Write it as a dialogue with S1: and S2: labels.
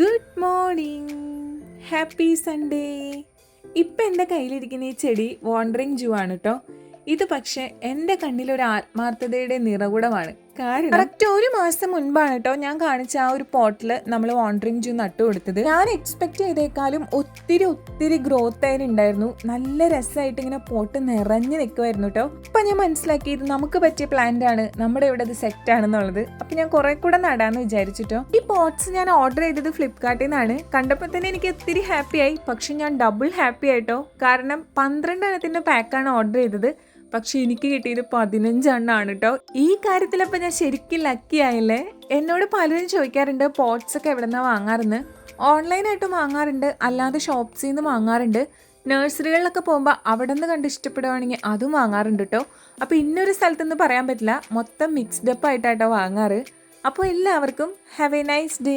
S1: Good morning happy Sunday ഇപ്പം എന്റെ കയ്യിലിരിക്കുന്ന ഈ ചെടി വോണ്ടറിങ് ജൂ ആണ് കേട്ടോ ഇത് പക്ഷേ എന്റെ കണ്ണിലൊരു ആത്മാർത്ഥതയുടെ നിറകുടമാണ്. കാരണം കറക്റ്റ് ഒരു മാസം മുൻപാണ് കേട്ടോ ഞാൻ കാണിച്ച ആ ഒരു പോട്ടിൽ നമ്മൾ വാണ്ടറിങ് ജൂ നട്ടു കൊടുത്തത്. ഞാൻ എക്സ്പെക്ട് ചെയ്തേക്കാളും ഒത്തിരി ഒത്തിരി ഗ്രോത്ത് അതിനുണ്ടായിരുന്നു നല്ല രസമായിട്ട് ഇങ്ങനെ പോട്ട് നിറഞ്ഞു നിൽക്കുമായിരുന്നു കേട്ടോ. അപ്പം ഞാൻ മനസ്സിലാക്കി ഇത് നമുക്ക് പറ്റിയ പ്ലാന്റ് ആണ്. നമ്മുടെ ഇവിടെ ഇത് സെറ്റ് ആണെന്നുള്ളത്. അപ്പം ഞാൻ കുറെ കൂടെ നടാന്ന് വിചാരിച്ചിട്ടോ ഈ പോട്ട്സ് ഞാൻ ഓർഡർ ചെയ്തത് ഫ്ലിപ്കാർട്ടിൽ നിന്നാണ്. കണ്ടപ്പോൾ തന്നെ എനിക്ക് ഒത്തിരി ഹാപ്പിയായി പക്ഷെ ഞാൻ ഡബിൾ ഹാപ്പി ആയിട്ടോ കാരണം പന്ത്രണ്ട് എണ്ണത്തിന്റെ പാക്കാണ് ഓർഡർ ചെയ്തത്. പക്ഷെ എനിക്ക് കിട്ടിയത് പതിനഞ്ചെണ്ണമാണ് കേട്ടോ ഈ കാര്യത്തിലപ്പോൾ ഞാൻ ശരിക്കും ലക്കി ആയില്ലേ? എന്നോട് പലരും ചോദിക്കാറുണ്ട് പോട്ട്സ് ഒക്കെ എവിടെ നിന്നാണ് വാങ്ങാറെന്ന് ഓൺലൈനായിട്ടും വാങ്ങാറുണ്ട് അല്ലാതെ ഷോപ്സിൽ നിന്ന് വാങ്ങാറുണ്ട്. നഴ്സറികളിലൊക്കെ പോകുമ്പോൾ അവിടെ നിന്ന് കണ്ട് ഇഷ്ടപ്പെടുവാണെങ്കിൽ അതും വാങ്ങാറുണ്ട് കേട്ടോ അപ്പോൾ ഇന്നൊരു സ്ഥലത്തുനിന്ന് പറയാൻ പറ്റില്ല മൊത്തം മിക്സ്ഡ് അപ്പ് ആയിട്ടാട്ടോ വാങ്ങാറ്. അപ്പോൾ എല്ലാവർക്കും ഹാവ് എ നൈസ് ഡേ